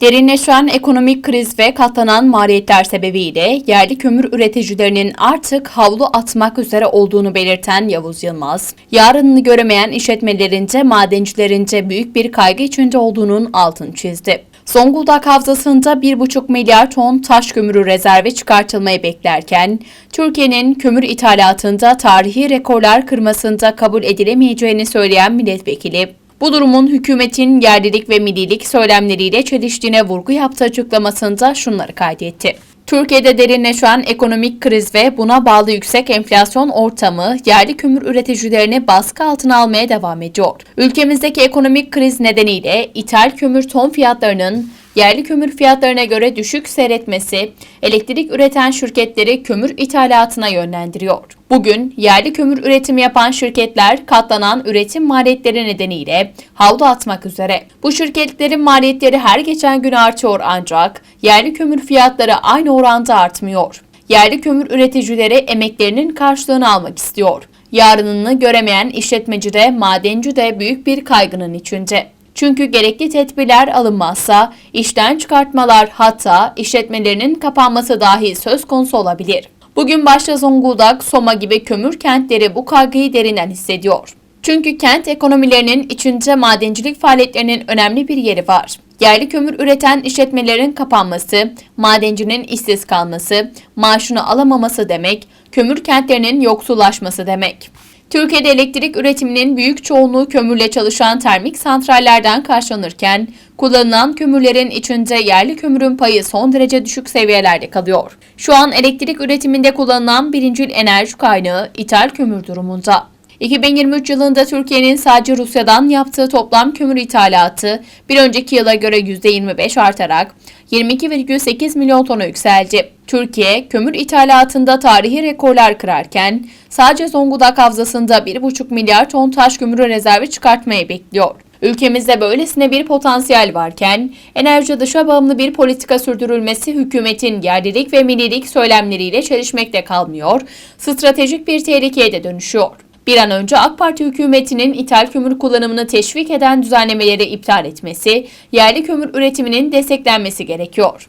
Derinleşen ekonomik kriz ve katlanan maliyetler sebebiyle yerli kömür üreticilerinin artık havlu atmak üzere olduğunu belirten Yavuz Yılmaz, yarınını göremeyen işletmelerince madencilerince büyük bir kaygı içinde olduğunun altını çizdi. Zonguldak Havzası'nda 1,5 milyar ton taş kömürü rezerve çıkartılmayı beklerken, Türkiye'nin kömür ithalatında tarihi rekorlar kırmasında kabul edilemeyeceğini söyleyen milletvekili, bu durumun hükümetin yerlilik ve millilik söylemleriyle çeliştiğine vurgu yaptığı açıklamasında şunları kaydetti. Türkiye'de derinleşen ekonomik kriz ve buna bağlı yüksek enflasyon ortamı yerli kömür üreticilerini baskı altına almaya devam ediyor. Ülkemizdeki ekonomik kriz nedeniyle ithal kömür ton fiyatlarının yerli kömür fiyatlarına göre düşük seyretmesi, elektrik üreten şirketleri kömür ithalatına yönlendiriyor. Bugün yerli kömür üretimi yapan şirketler katlanan üretim maliyetleri nedeniyle havlu atmak üzere. Bu şirketlerin maliyetleri her geçen gün artıyor ancak yerli kömür fiyatları aynı oranda artmıyor. Yerli kömür üreticileri emeklerinin karşılığını almak istiyor. Yarınını göremeyen işletmeci de madenci de büyük bir kaygının içinde. Çünkü gerekli tedbirler alınmazsa işten çıkartmalar hatta işletmelerinin kapanması dahi söz konusu olabilir. Bugün başta Zonguldak, Soma gibi kömür kentleri bu kaygıyı derinden hissediyor. Çünkü kent ekonomilerinin içinde madencilik faaliyetlerinin önemli bir yeri var. Yerli kömür üreten işletmelerin kapanması, madencinin işsiz kalması, maaşını alamaması demek, kömür kentlerinin yoksullaşması demek. Türkiye'de elektrik üretiminin büyük çoğunluğu kömürle çalışan termik santrallerden karşılanırken, kullanılan kömürlerin içinde yerli kömürün payı son derece düşük seviyelerde kalıyor. Şu an elektrik üretiminde kullanılan birincil enerji kaynağı ithal kömür durumunda. 2023 yılında Türkiye'nin sadece Rusya'dan yaptığı toplam kömür ithalatı bir önceki yıla göre %25 artarak 22,8 milyon tona yükseldi. Türkiye, kömür ithalatında tarihi rekorlar kırarken sadece Zonguldak Havzası'nda 1,5 milyar ton taş kömürü rezervi çıkartmayı bekliyor. Ülkemizde böylesine bir potansiyel varken enerji dışa bağımlı bir politika sürdürülmesi hükümetin yerlilik ve millilik söylemleriyle çelişmekte kalmıyor, stratejik bir tehlikeye de dönüşüyor. Bir an önce AK Parti hükümetinin ithal kömür kullanımını teşvik eden düzenlemeleri iptal etmesi, yerli kömür üretiminin desteklenmesi gerekiyor.